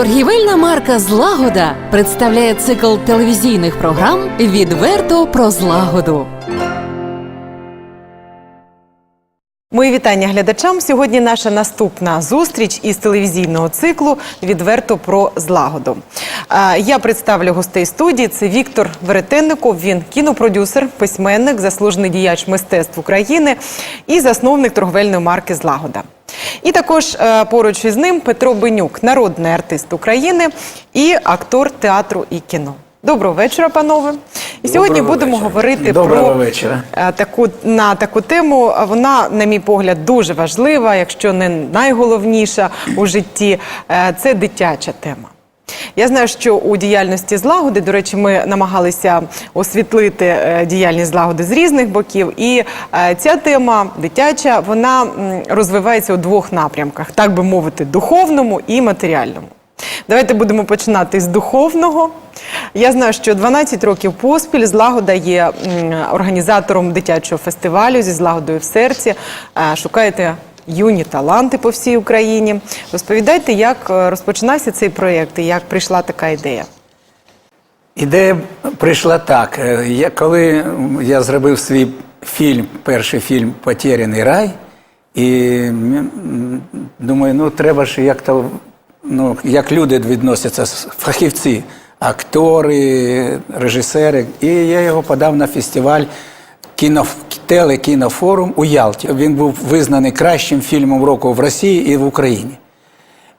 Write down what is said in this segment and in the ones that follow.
Торгівельна марка Злагода представляє цикл телевізійних програм Відверто про злагоду. Мої вітання глядачам. Сьогодні наша наступна зустріч із телевізійного циклу Відверто про злагоду. Я представлю гостей студії. Це Віктор Веретенников. Він кінопродюсер, письменник, заслужений діяч мистецтв України і засновник торговельної марки Злагода. І також е, поруч із ним Петро Бенюк, народний артист України і актор театру і кіно. Доброго вечора, панове. І сьогодні Доброго будемо вечора. говорити Доброго про вечора. Таку на таку тему. Вона, на мій погляд, дуже важлива, якщо не найголовніша у житті. Е, Це дитяча тема. Я знаю, що у діяльності злагоди, до речі, ми намагалися освітлити е, діяльність злагоди з різних боків. І е, ця тема дитяча, вона розвивається у двох напрямках, так би мовити, духовному і матеріальному. Давайте будемо починати з духовного. Я знаю, що 12 років поспіль злагода є організатором дитячого фестивалю зі злагодою в серці. Е, Шукаєте юні таланти по всій Україні. Розповідайте, як е, розпочинався цей проєкт і як прийшла така ідея. Ідея прийшла так. Е, Я, коли я зробив свій фільм, перший фільм Потеряний рай, і думаю, ну треба ж як то, ну, як люди відносяться, фахівці, актори, режисери. І я його подав на фестиваль кіно, телекінофорум у Ялті. Він був визнаний кращим фільмом року в Росії і в Україні.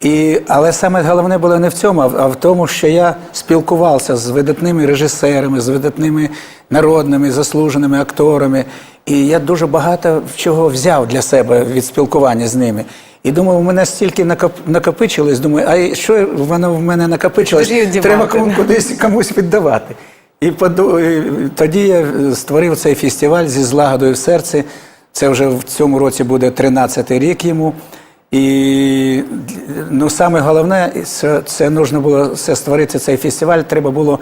І, але саме головне було не в цьому, а в- тому, що я спілкувався з видатними режисерами, з видатними народними, заслуженими акторами. І я дуже багато чого взяв для себе від спілкування з ними. І думав, у мене стільки накоп- накопичилось. Думаю, а що воно в мене накопичилось? Треба кому- кудись комусь віддавати. І тоді я створив цей фестиваль зі злагодою в серці. Це вже в цьому році буде 13-й рік йому. І ну, саме головне, це, це нужно було це створити цей фестиваль. Треба було.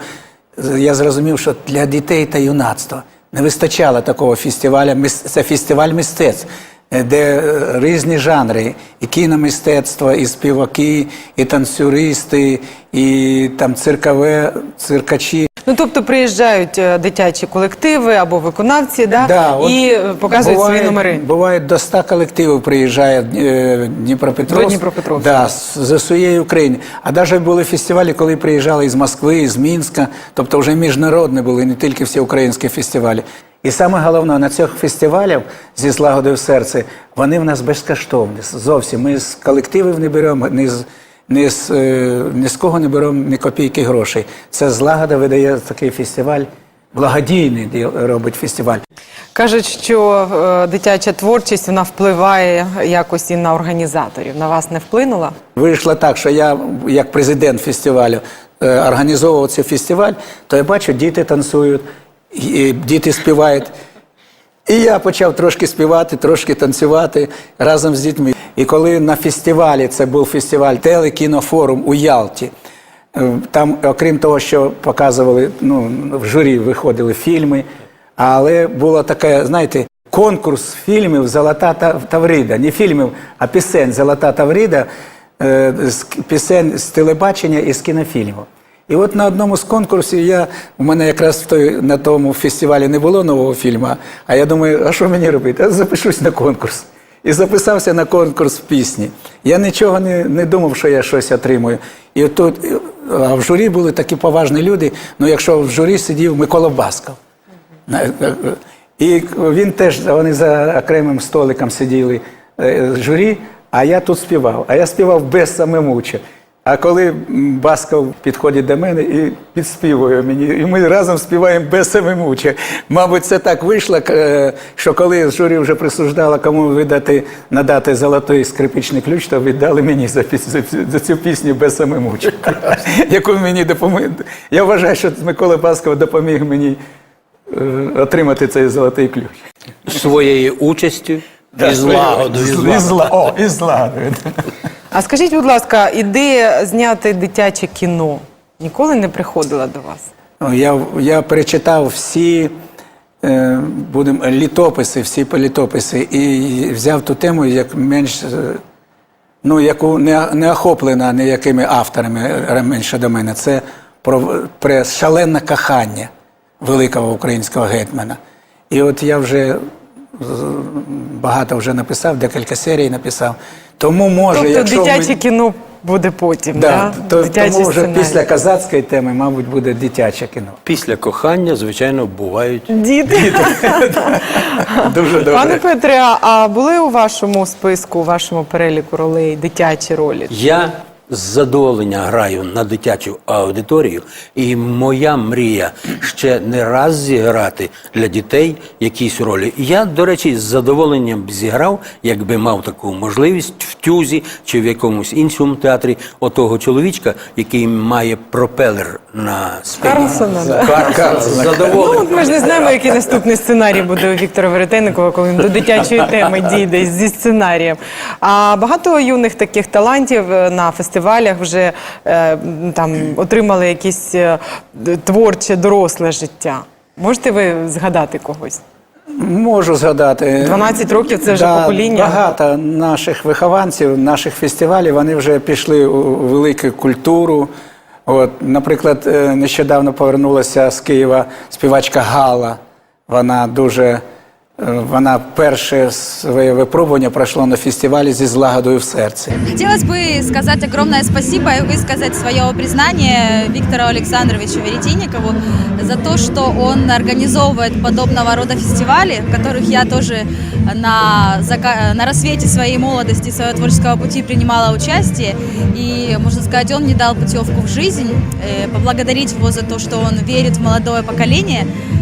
Я зрозумів, що для дітей та юнацтва не вистачало такого фестивалю. Це фестиваль мистецтв, де е, різні жанри, і кіномистецтво, і співаки, і танцюристи, і там циркове, циркачі. Ну тобто приїжджають е, дитячі колективи або виконавці, да, Да, і показують буває- свої номери. Буває до 100 колективів приїжджає е, Дніпропетровськ. До Дніпропетровська. Да, з, з усієї України. А навіть були фестивалі, коли приїжджали із Москви, з Мінська, тобто вже міжнародні були, не тільки всі українські фестивалі. І саме головне, на цих фестивалях зі злагодою в серці, вони в нас безкоштовні. Зовсім. Ми з колективів не беремо, ні з, ні з, е, ні з кого не беремо ні копійки грошей. Це злагода видає такий фестиваль, благодійний робить фестиваль. Кажуть, що е, дитяча творчість вона впливає якось і на організаторів. На вас не вплинула? Вийшло так, що я, як президент фестивалю, е, організовував цей фестиваль, то я бачу, діти танцюють, і діти співають. І я почав трошки співати, трошки танцювати разом з дітьми. І коли на фестивалі, це був фестиваль телекінофорум у Ялті, е, там, окрім того, що показували, ну, в журі виходили фільми, але було таке, знаєте, конкурс фільмів Золота Таврида. Не фільмів, а пісень Золота Таврида, е, пісень з телебачення і з кінофільмів. І от на одному з конкурсів я, у мене якраз в той, на тому фестивалі не було нового фільму, а я думаю, а що мені робити? А запишусь на конкурс. І записався на конкурс пісні. Я нічого не, не думав, що я щось отримую. І тут, а в журі були такі поважні люди. Ну, якщо в журі сидів Микола Басков. І він теж, вони за окремим столиком сиділи е, журі, а я тут співав. А я співав без самомуча. А коли Басков підходить до мене і підспівує мені, і ми разом співаємо без самомуча. Мабуть, це так вийшло, е, що коли журі вже присуждало, кому видати надати золотий скрипичний ключ, то віддали мені за, за, за цю пісню без самомуча, яку мені допомог. Я вважаю, що Микола Басков допоміг мені е, отримати цей золотий ключ. своєю участю і злагодою. І злагодою. А скажіть, будь ласка, ідея зняти дитяче кіно ніколи не приходила до вас? Ну, Я, я перечитав всі е, будем, літописи, всі літописи, і взяв ту тему як менш е, ну, яку не, не охоплена ніякими авторами е, менше до мене. Це про, про шалене кохання великого українського гетьмана. І от я вже багато вже написав, декілька серій написав. Тому може, Тобто якщо ми- кіно буде потім, Да, да? то, Дитячий тому вже сценарій. після казацької теми, мабуть, буде дитяче кіно. Після кохання, звичайно, бувають. Діти. Дуже добре. Пане Петре, а- а були у вашому списку, у вашому переліку ролей дитячі ролі? Я з задоволення граю на дитячу аудиторію, і моя мрія ще не раз зіграти для дітей якісь ролі. Я, до речі, з задоволенням б зіграв, якби мав таку можливість в тюзі чи в якомусь іншому театрі отого чоловічка, який має пропелер на спині. Карлсона, да? Кар- Карлсона. З Ну, ми ж не знаємо, який наступний сценарій буде у Віктора Веретенникова, коли він до дитячої теми дійде зі сценарієм. А багато юних таких талантів е, на фестивалях вже е, там отримали якесь е, творче доросле життя. Можете ви згадати когось? Можу згадати. 12 років це вже покоління. Багато наших вихованців, наших фестивалів, вони вже пішли у велику культуру. От, наприклад, е, нещодавно повернулася з Києва співачка Гала. Вона дуже. е, Вона перше своє випробування пройшла на фестивалі зі злагодою в серці. Хотелось бы сказать огромное спасибо и высказать свое признание Виктору Александровичу Веретенникову за то, что он организовывает подобного рода фестивали, в которых я тоже на, зака- на рассвете своей молодости, своего творческого пути принимала участие. И, можно сказать, он мне дал путевку в жизнь. Э, Поблагодарить его за то, что он верит в молодое поколение, э,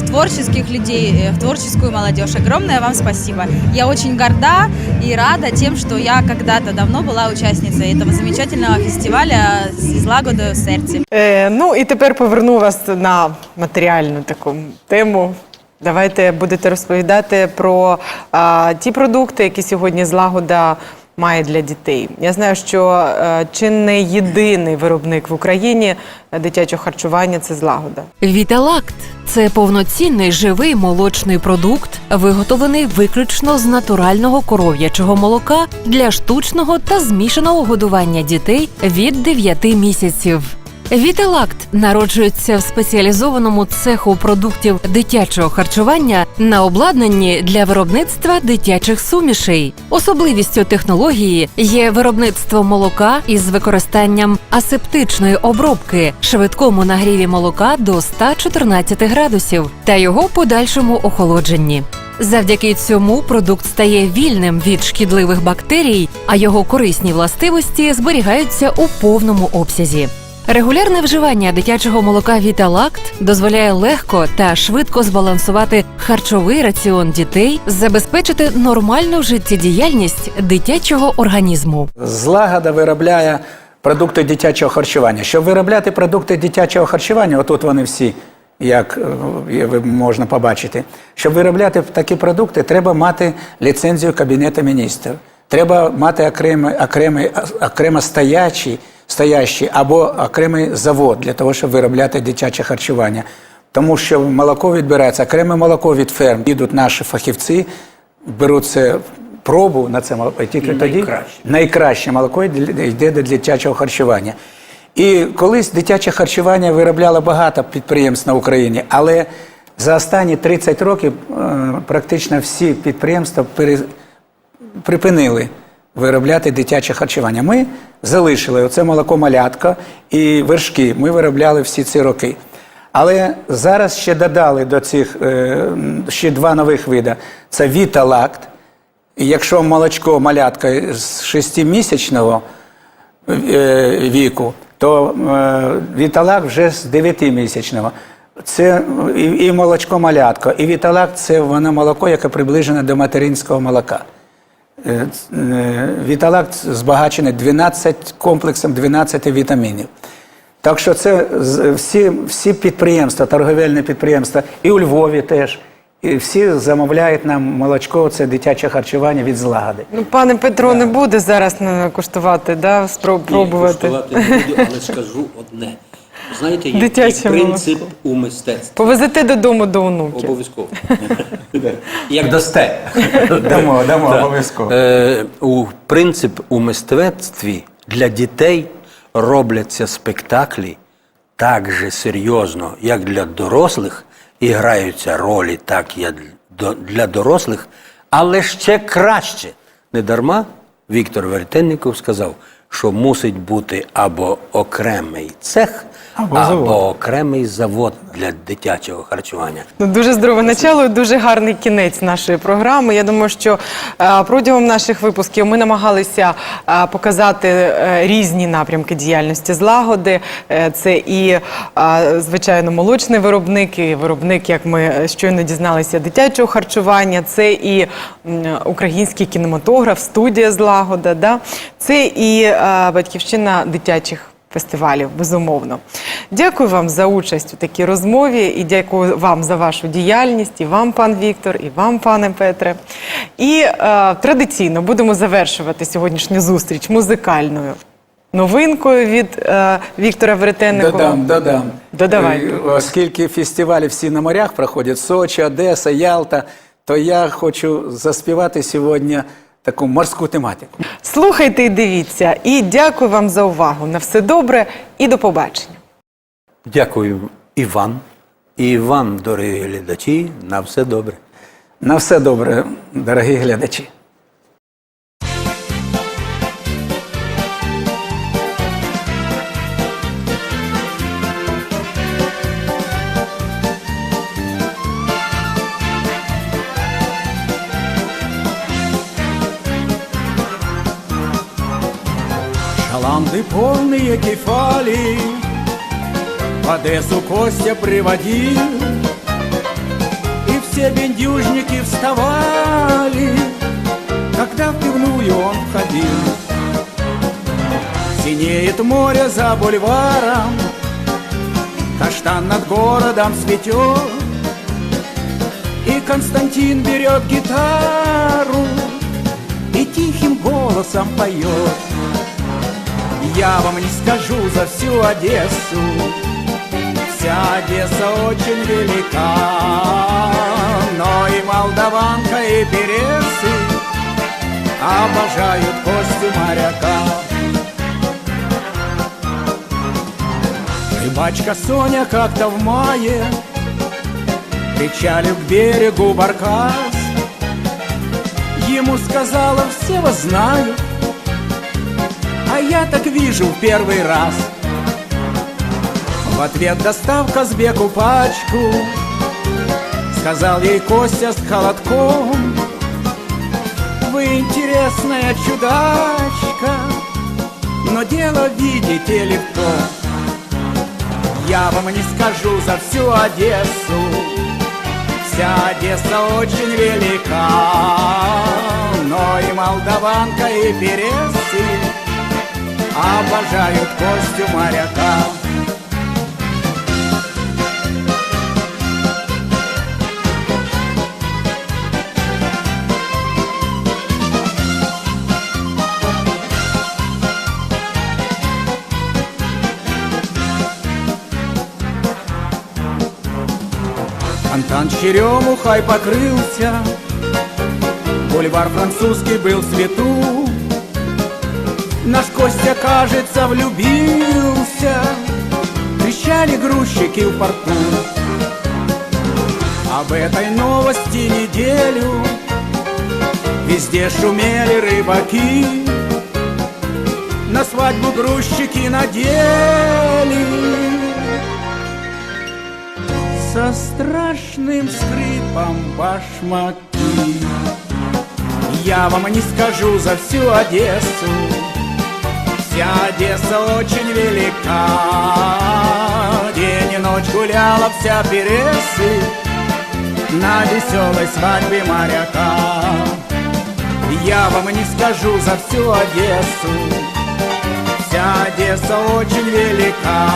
в творческих людей, э, в творческую молодежь. Огромное вам спасибо. Я очень горда и рада тем, что я когда-то давно была участницей этого замечательного фестиваля «З лагодою в сердце». Е, ну і тепер поверну вас на матеріальну таку тему. Давайте будете розповідати про а, ті продукти, які сьогодні злагода має для дітей. Я знаю, що е, чи не єдиний виробник в Україні дитячого харчування це злагода. Віталакт це повноцінний живий молочний продукт, виготовлений виключно з натурального коров'ячого молока для штучного та змішаного годування дітей від 9 місяців. Віталакт народжується в спеціалізованому цеху продуктів дитячого харчування на обладнанні для виробництва дитячих сумішей. Особливістю технології є виробництво молока із використанням асептичної обробки, швидкому нагріві молока до 114 градусів та його подальшому охолодженні. Завдяки цьому продукт стає вільним від шкідливих бактерій, а його корисні властивості зберігаються у повному обсязі. Регулярне вживання дитячого молока Віталакт дозволяє легко та швидко збалансувати харчовий раціон дітей, забезпечити нормальну життєдіяльність дитячого організму. Злагода виробляє продукти дитячого харчування. Щоб виробляти продукти дитячого харчування, отут вони всі, як е, можна побачити. Щоб виробляти такі продукти, треба мати ліцензію Кабінету міністрів. Треба мати окремий, окремий, окремо стоячий, стоящий або окремий завод для того, щоб виробляти дитяче харчування. Тому що молоко відбирається, окреме молоко від ферм. Їдуть наші фахівці, беруть це пробу на це молоко, і тільки тоді Найкраще. найкраще молоко йде йде до дитячого харчування. І колись дитяче харчування виробляло багато підприємств на Україні, але за останні 30 років е, практично всі підприємства пере- припинили виробляти дитяче харчування. Ми залишили оце молоко малятка і вершки. Ми виробляли всі ці роки. Але зараз ще додали до цих е, ще два нових види: це Віталакт. Якщо молочко малятка з 6-місячного е, віку, то е, віталак вже з 9-місячного. Це і, молочко малятко, і віталак це воно молоко, яке приближене до материнського молока. Е, е, Віталак збагачений 12 комплексом 12 вітамінів. Так що це всі, всі підприємства, торговельні підприємства, і у Львові теж. І всі замовляють нам молочко, це дитяче харчування від злагоди. Ну, пане Петро, не буде зараз куштувати, да, спробувати. Ні, куштувати не буду, але скажу одне. Знаєте, є Дитяче принцип молоко. у мистецтві. Повезете додому до онуків. Обов'язково. Як дасте. Дамо, дамо, обов'язково. Е, у принцип у мистецтві для дітей робляться спектаклі так же серйозно, як для дорослих, і граються ролі так, як до- для дорослих, але ще краще. Недарма Віктор Веретенников сказав, що мусить бути або окремий цех, Або або, завод. окремий завод для дитячого харчування. Ну, дуже здорове начало і дуже гарний кінець нашої програми. Я думаю, що е, протягом наших випусків ми намагалися е, показати е, різні напрямки діяльності злагоди. Е, це і, е, звичайно, молочний виробник, і виробник, як ми щойно дізналися, дитячого харчування. Це і м, український кінематограф, студія злагода. Да? Це і батьківщина дитячих фестивалів, безумовно. Дякую вам за участь у такій розмові і дякую вам за вашу діяльність, і вам, пан Віктор, і вам, пане Петре. І е, традиційно будемо завершувати сьогоднішню зустріч музикальною новинкою від е, Віктора Веретенникова. Додам, додам. Додавайте. Е, Оскільки фестивалі всі на морях проходять Сочі, Одеса, Ялта, то я хочу заспівати сьогодні таку морську тематику. Слухайте і дивіться. І дякую вам за увагу. На все добре і до побачення. Дякую Іван. і вам, дорогі глядачі, на все добре. На все добре, дорогі глядачі. Шаланды полные кефали. В Одессу Костя приводил И все бендюжники вставали Когда в пивную он входил. Синеет море за бульваром Каштан над городом цветет И Константин берет гитару И тихим голосом поет я вам не скажу за всю Одессу. Вся Одесса очень велика. Но и молдаванка, и пересы Обожают Костю моряка. Рыбачка Соня как-то в мае Причалив к берегу баркас. Ему сказала, все вас знают я так вижу в первый раз. В ответ достав Казбеку пачку Сказал ей Костя с холодком. Вы интересная чудачка Но дело видите ли в Я вам не скажу за всю Одессу Вся Одесса очень велика Но и молдаванка, и пересы Обожают Костю моряка. Фонтан черемухой покрылся. Бульвар французский был в цвету Наш Костя, кажется, влюбился. Трещали грузчики в порту. Об этой новости неделю Везде шумели рыбаки. На свадьбу грузчики надели. Со страшным скрипом башмаки. Я вам не скажу за всю Одессу Вся Одесса очень велика. День и ночь гуляла вся Пересы На веселой свадьбе моряка. Я вам не скажу за всю Одессу. Вся Одесса очень велика.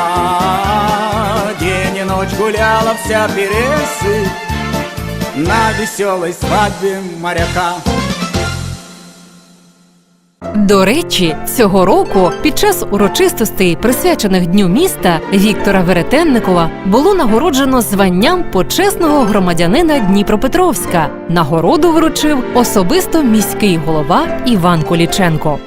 День и ночь гуляла вся Пересы На веселой свадьбе моряка До речі, цього року під час урочистостей, присвячених Дню міста, Віктора Веретенникова було нагороджено званням почесного громадянина Дніпропетровська. Нагороду вручив особисто міський голова Іван Коліченко.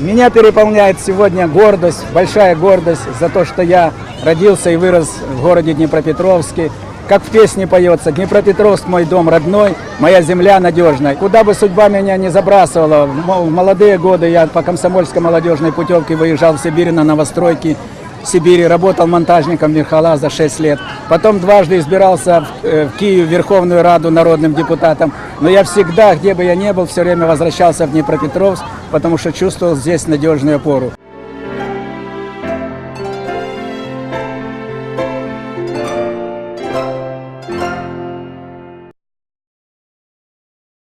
Меня переполняет сегодня гордость, большая гордость за то, что я родился и вырос в городе Днепропетровске. Как в песне поется, Днепропетровск мой дом родной, моя земля надежная. Куда бы судьба меня не забрасывала, в мо- в молодые годы я по комсомольской молодежной путевке выезжал в Сибирь на новостройки. В Сибири работал монтажником Верхола за 6 лет. Потом дважды избирался в, э, в Киев Верховную Раду народным депутатом. Но я всегда, где бы я ни был, все время возвращался в Днепропетровск, потому что чувствовал здесь надежную опору.